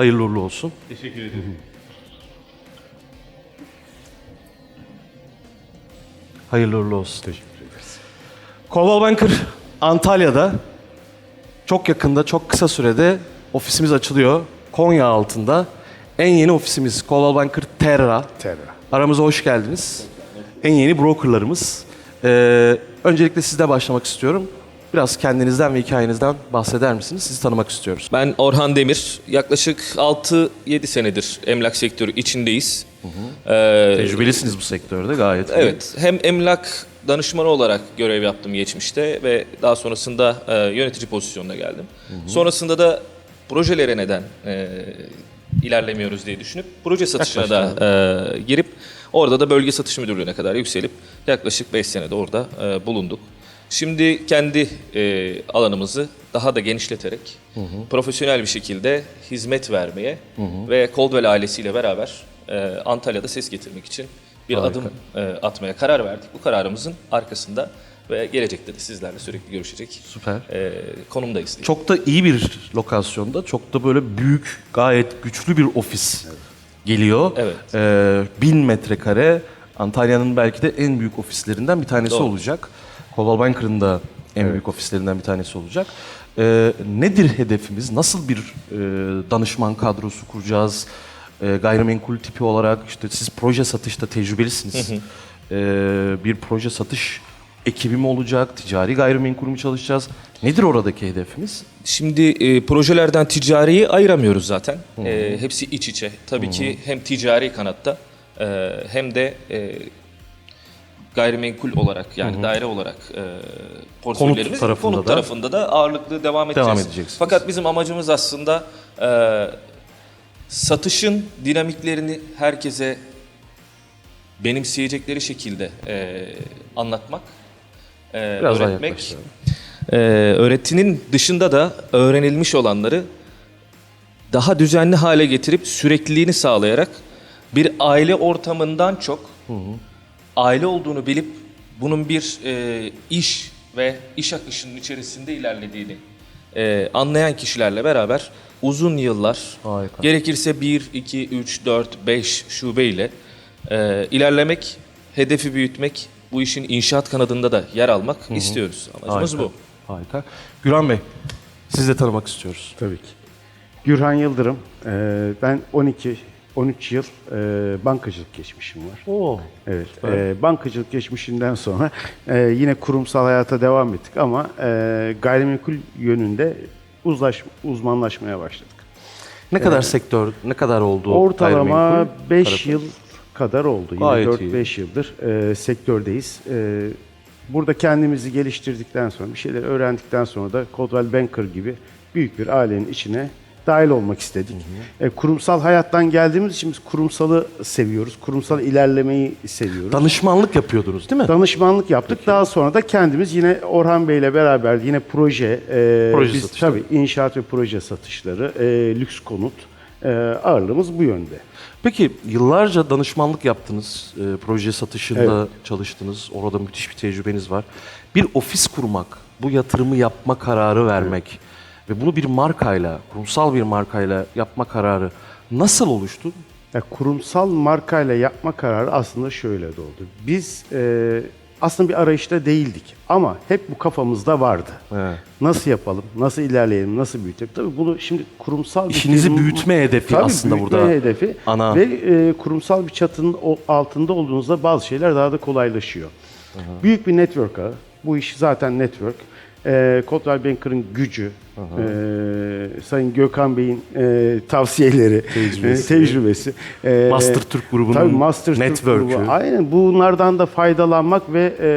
Hayırlı uğurlu olsun. Teşekkür ederim. Hayırlı uğurlu olsun. Teşekkür ederiz. Coldwell Banker Antalya'da çok yakında, çok kısa sürede ofisimiz açılıyor. Konya altında. En yeni ofisimiz Coldwell Banker Terra. Terra. Aramıza hoş geldiniz. En yeni brokerlarımız. Ee, öncelikle sizde başlamak istiyorum. Biraz kendinizden ve hikayenizden bahseder misiniz? Sizi tanımak istiyoruz. Ben Orhan Demir. Yaklaşık 6-7 senedir emlak sektörü içindeyiz. Ee, Tecrübelisiniz bu sektörde gayet. iyi. evet, hem emlak danışmanı olarak görev yaptım geçmişte ve daha sonrasında e, yönetici pozisyonuna geldim. Sonrasında da projelere neden e, ilerlemiyoruz diye düşünüp proje satışına da e, girip orada da bölge satış müdürlüğüne kadar yükselip yaklaşık 5 senede orada e, bulunduk. Şimdi kendi e, alanımızı daha da genişleterek profesyonel bir şekilde hizmet vermeye ve Coldwell ailesiyle beraber e, Antalya'da ses getirmek için bir adım e, atmaya karar verdik. Bu kararımızın arkasında ve gelecekte de sizlerle sürekli görüşecek Süper. e, konumdayız. diye. Çok da iyi bir lokasyonda, çok da böyle büyük, gayet güçlü bir ofis geliyor. Evet. Ee, bin metrekare, Antalya'nın belki de en büyük ofislerinden bir tanesi Doğru. olacak. Coldwell Banker'ın da en büyük ofislerinden bir tanesi olacak. Ee, nedir hedefimiz? Nasıl bir e, danışman kadrosu kuracağız? E, gayrimenkul tipi olarak işte siz proje satışta tecrübelisiniz. Ee, bir proje satış ekibi mi olacak? Ticari gayrimenkul mü çalışacağız? Nedir oradaki hedefimiz? Şimdi e, projelerden ticariyi ayıramıyoruz zaten. E, hepsi iç içe. Tabii ki hem ticari kanatta e, hem de e, gayrimenkul olarak yani daire olarak e, portföylerimiz tarafında konut da- tarafında da ağırlıklı devam edeceğiz. Devam edeceksiniz. Fakat bizim amacımız aslında e, satışın dinamiklerini herkese benimseyecekleri şekilde e, anlatmak, e, Biraz öğretmek. Ee, öğretinin dışında da öğrenilmiş olanları daha düzenli hale getirip sürekliliğini sağlayarak bir aile ortamından çok aile olduğunu bilip bunun bir e, iş ve iş akışının içerisinde ilerlediğini e, anlayan kişilerle beraber uzun yıllar Harika. gerekirse 1, 2, 3, 4, 5 şubeyle e, ilerlemek, hedefi büyütmek, bu işin inşaat kanadında da yer almak istiyoruz. Amacımız Harika. bu. Harika. Güran Bey, siz de tanımak istiyoruz. Tabii ki. Gürhan Yıldırım. Ee, ben 12 13 yıl e, bankacılık geçmişim var. Oo. Evet. e, bankacılık geçmişinden sonra e, yine kurumsal hayata devam ettik ama e, gayrimenkul yönünde uzlaş, uzmanlaşmaya başladık. Ne kadar sektör, ne kadar oldu? Ortalama gayrimenkul 5 tarafı? yıl kadar oldu. Yine Gayet iyi. 4-5 yıldır e, sektördeyiz. E, burada kendimizi geliştirdikten sonra, bir şeyler öğrendikten sonra da Coldwell Banker gibi büyük bir ailenin içine dahil olmak istedik. E, kurumsal hayattan geldiğimiz için biz kurumsalı seviyoruz. Kurumsal ilerlemeyi seviyoruz. Danışmanlık yapıyordunuz değil mi? Danışmanlık yaptık. Daha sonra da kendimiz yine Orhan Bey'le beraber yine proje, e, Proje biz satışları. tabii inşaat ve proje satışları, e, lüks konut e, ağırlığımız bu yönde. Peki yıllarca danışmanlık yaptınız, e, proje satışında çalıştınız, orada müthiş bir tecrübeniz var. Bir ofis kurmak, bu yatırımı yapma kararı vermek ve bunu bir markayla, kurumsal bir markayla yapma kararı nasıl oluştu? Ya, kurumsal markayla yapma kararı aslında şöyle de oldu. Biz e, aslında bir arayışta değildik ama hep bu kafamızda vardı. Evet. Nasıl yapalım, nasıl ilerleyelim, nasıl büyütelim? Tabii bunu şimdi kurumsal bir İşinizi firma- büyütme hedefi Tabii aslında büyütme burada hedefi ana. ve e, kurumsal bir çatının altında olduğunuzda bazı şeyler daha da kolaylaşıyor. Büyük bir network ağı. Bu iş zaten network. E, Coldwell Banker'ın gücü, e, Sayın Gökhan Bey'in e, tavsiyeleri, Tecrübesi. e, tecrübesi. e, Master Türk grubunun tabii Master Türk network'ü. grubu. Aynen bunlardan da faydalanmak ve e,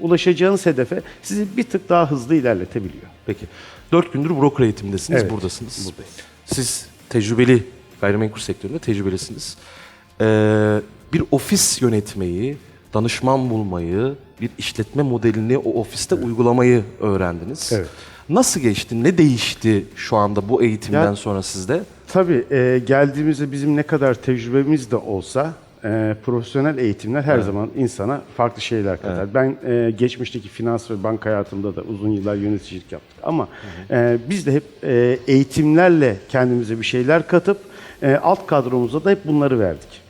ulaşacağınız hedefe sizi bir tık daha hızlı ilerletebiliyor. Peki. Dört gündür broker eğitimdesiniz, Evet, buradasınız. Siz tecrübeli, gayrimenkul sektöründe tecrübelisiniz. Ee, bir ofis yönetmeyi, danışman bulmayı, bir işletme modelini o ofiste uygulamayı öğrendiniz. Evet. Nasıl geçti, ne değişti şu anda bu eğitimden Ya- sonra sizde? Tabii e, geldiğimizde bizim ne kadar tecrübemiz de olsa e, profesyonel eğitimler her zaman insana farklı şeyler katar. Ben e, geçmişteki finans ve banka hayatımda da uzun yıllar yöneticilik yaptık. Ama e, biz de hep e, eğitimlerle kendimize bir şeyler katıp e, alt kadromuza da hep bunları verdik.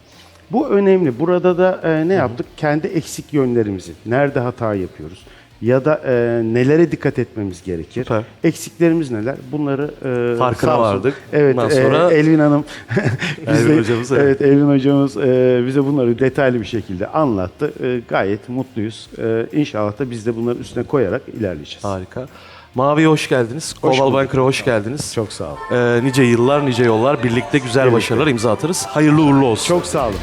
Bu önemli. Burada da e, ne yaptık? Kendi eksik yönlerimizi, nerede hata yapıyoruz ya da e, nelere dikkat etmemiz gerekir. Süper. Eksiklerimiz neler? Bunları e, Farkına sağ olsun- vardık. Evet, Bundan e, sonra- Elvin Hanım Elvin hocamız, evet. evet Elvin hocamız e, bize bunları detaylı bir şekilde anlattı. E, gayet mutluyuz. E, inşallah da biz de bunların üstüne koyarak ilerleyeceğiz. Harika. Mavi'ye hoş geldiniz. Hoş bulduk. Banker'a hoş geldiniz. Çok sağ olun. Ee, nice yıllar, nice yollar. Birlikte güzel başarılar imza atarız. Hayırlı uğurlu olsun. Çok sağ olun.